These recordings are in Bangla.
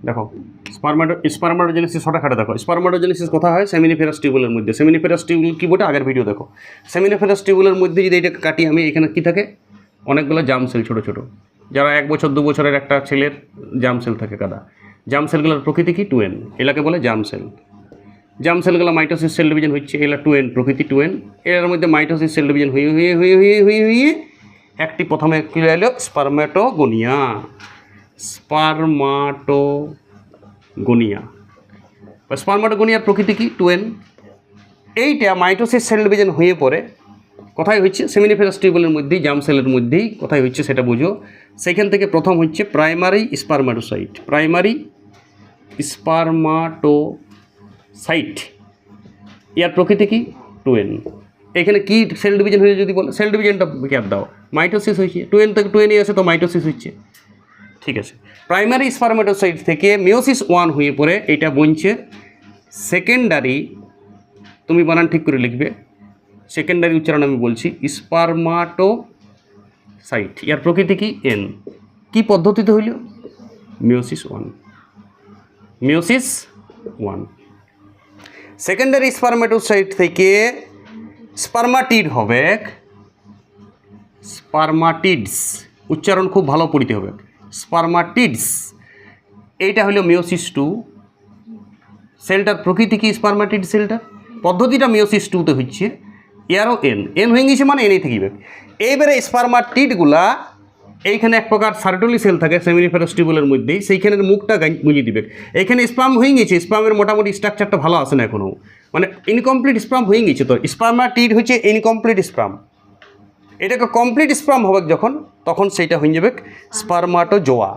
দেখো স্পারমাটো স্পারমাটোজেনেসিস হঠাৎ দেখো স্পারমাটোজেনেসিস কথা হয় সেমিনিফেরাস টিউবুলের মধ্যে সেমিনিফেরাস টিউবুল কি বটে আগের ভিডিও দেখো সেমিনিফেরাস টিউবুলের মধ্যে যদি এটা কাটি আমি এখানে কি থাকে অনেকগুলো জাম সেল ছোটো ছোটো যারা এক বছর দু বছরের একটা ছেলের জাম সেল থাকে কাদা জাম সেলগুলোর প্রকৃতি কি টুয়েন এলাকে বলে জাম সেল জাম সেলগুলো মাইটোসিস সেল ডিভিশন হচ্ছে এগুলো টুয়েন প্রকৃতি টুয়েন এর মধ্যে মাইটোসিস সেল ডিভিশন হয়ে হয়ে হয়ে হয়ে হয়ে হয়ে একটি প্রথমে কি এলো স্পারমেটোগোনিয়া স্পারমাটোগোনিয়া। স্পারমাটোগোনিয়ার প্রকৃতি কি? টুয়েন এইটা মাইটোসিস সেল ডিভিশন হয়ে পড়ে। কোথায় হচ্ছে, সেমিনিফেরাস টিউবুলের মধ্যেই, জাম সেলের মধ্যেই কোথায় হচ্ছে, সেটা বুঝো। সেখান থেকে প্রথম হচ্ছে প্রাইমারি স্পারমাটোসাইট। প্রাইমারি স্পারমাটোসাইট। ইয়ার প্রকৃতি কি? টুয়েন এখানে কি সেল ডিভিশন হয়েছে যদি বলো? সেল ডিভিশনটা গ্যাপ দাও। মাইটোসিস হয়েছে। টুয়েন থেকে টুয়েনই আছে তো মাইটোসিস হচ্ছে। ঠিক আছে। প্রাইমারি স্পারমেটোসাইট থেকে মিওসিস ওয়ান হয়ে পড়ে এটা বনছে সেকেন্ডারি তুমি বানান ঠিক করে লিখবে। সেকেন্ডারি উচ্চারণ আমি বলছি স্পারমাটো সাইট ইয়ার প্রকৃতি কি? এন কি পদ্ধতিতে হইল? Meiosis one meiosis one secondary spermatocyte থেকে স্পার্মাটিড হবে। স্পার্মাটিডস উচ্চারণ খুব ভালো পড়িতে হবে। স্পারমাটিডস এইটা হলো মিওসিস টু সেলটার প্রকৃতি কি স্পার্মাটিড সেলটার পদ্ধতিটা মিওসিস টুতে হচ্ছে এয়ারও এন এন হয়ে গেছে মানে এনেই থাকিবে এইবারে স্পারমাটিডগুলা এইখানে এক প্রকার সার্টলি সেল থাকে সেমিনিফেরাস টিউবুলের মধ্যেই সেইখানের মুখটা গুঁজে দিবে। এখানে স্পাম হয়ে গেছে স্পামের মোটামুটি স্ট্রাকচারটা ভালো আসে না এখনও মানে ইনকমপ্লিট স্পাম হয়ে গেছে তো। স্পারমাটিড হচ্ছে ইনকমপ্লিট স্পাম এটাকে কমপ্লিট স্পার্ম হবে যখন, তখন সেইটা হয়ে যাবে স্পারমাটোজোয়া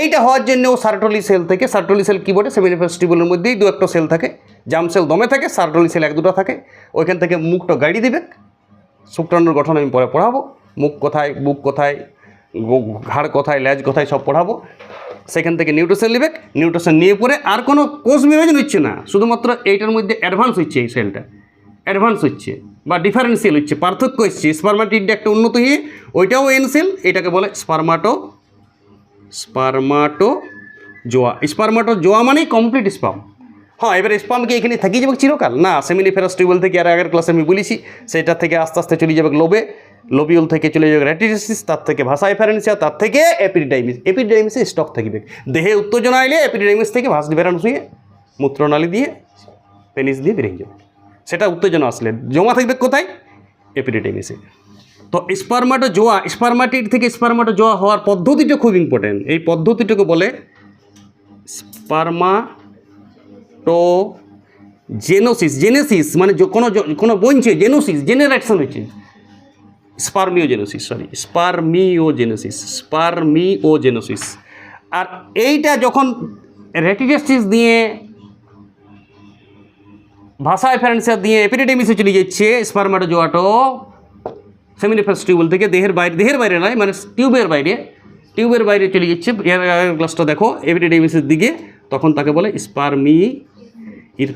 এইটা হওয়ার জন্য সার্টলি সেল থেকে সার্টলি সেল কী বলে সেমিনিফাস টিউবুলের মধ্যেই দু একটা সেল থাকে জাম সেল দমে থাকে সার্টলি সেল এক দুটো থাকে, ওইখান থেকে মুখটা গাড়ি দিবে। শুক্রাণুর গঠন আমি পরে পড়াবো, মুখ কোথায়, বুক কোথায় ঘাড় কোথায়, ল্যাজ কোথায় সব পড়াবো। সেখান থেকে নিউট্রিশন নেবে নিউট্রিশন নিয়ে পরে আর কোনো কোষ বিভাজন হচ্ছে না, শুধুমাত্র এইটার মধ্যে অ্যাডভান্স হচ্ছে এই সেলটা অ্যাডভান্স হচ্ছে বা ডিফারেন্সিয়াল হচ্ছে, পার্থক্য এসছে স্পারমাটিডটা একটা উন্নত হয়ে ওইটাও এনসেল, এটাকে বলে স্পার্মাটো, স্পারমাটো জোয়া। স্পার্মাটো জোয়া মানেই কমপ্লিট স্পাম হ্যাঁ এবার স্পাম কি এখানে থাকি যাবে চিরকাল? না সেমিনিফেরাস টিউবুল থেকে আর আগের ক্লাসে আমি বলেছি, সেটা থেকে আস্তে আস্তে চলে যাবে লোবে লোবিউল থেকে চলে যাবে র্যাটিসিস তার থেকে ভাষা এফারেন্সিয়া তার থেকে এপিডিডাইমিস এপিডিডাইমিসে স্টক থাকবে। দেহে উত্তেজনা এলে এপিডিডাইমিস থেকে ভাস ডিফারেন্স হয়ে মূত্রনালী দিয়ে পেনিস দিয়ে বেরিয়ে যাবে। সেটা উত্তেজনা আসলে। জমা থাকবে কোথায়? এপিডিডাইমিসে তো স্পারমাটো জোয়া স্পারমাটিড থেকে স্পারমাটো জোয়া হওয়ার পদ্ধতিটা খুব ইম্পর্টেন্ট এই পদ্ধতিটাকে বলে স্পারমাটো জেনোসিস জেনেসিস মানে কোনো কোনো বনছে জেনোসিস জেনারেশন হচ্ছে। স্পারমিওজেনোসিস সরি স্পারমিওজেনোসিস স্পারমিওজেনোসিস আর এইটা যখন রেটিডেস্টিস দিয়ে ভাষায় ফ্যারেন্সিয়া দিয়ে এপিডেমিসে চলে যাচ্ছে। স্পারমাটোজোয়াটো সেমিনিফাস টিউবুল থেকে দেহের বাইরে দেহের বাইরে নয় মানে টিউবের বাইরে। টিউবের বাইরে চলে যাচ্ছে। এর গ্লাসটা দেখো এপিডেমিসের দিকে। তখন তাকে বলে স্পারমি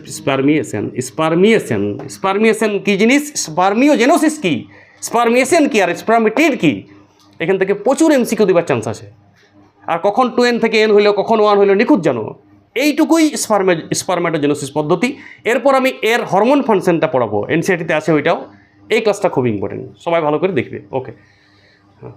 স্পার্মিয়েশন স্পারমিয়েশন স্পারমিয়েশন কী জিনিস? স্পারমিওজেনোসিস কী? স্পারমিয়েশন কী? আর স্পারমিটিড কী? এখান থেকে প্রচুর এমসিকিউ দেবার চান্স আছে। আর কখন টু এন থেকে এন হইল, কখন ওয়ান হইল, নিখুঁত জানো। এইটুকুই স্পার্মে স্পার্মেটোজেনোসিস পদ্ধতি। এরপর আমি এর হরমোন ফাংশনটা পড়াবো। এনসিআরটিতে আছে ওইটাও। এই ক্লাসটা খুব ইম্পর্টেন্ট সবাই ভালো করে দেখবে। ওকে হ্যাঁ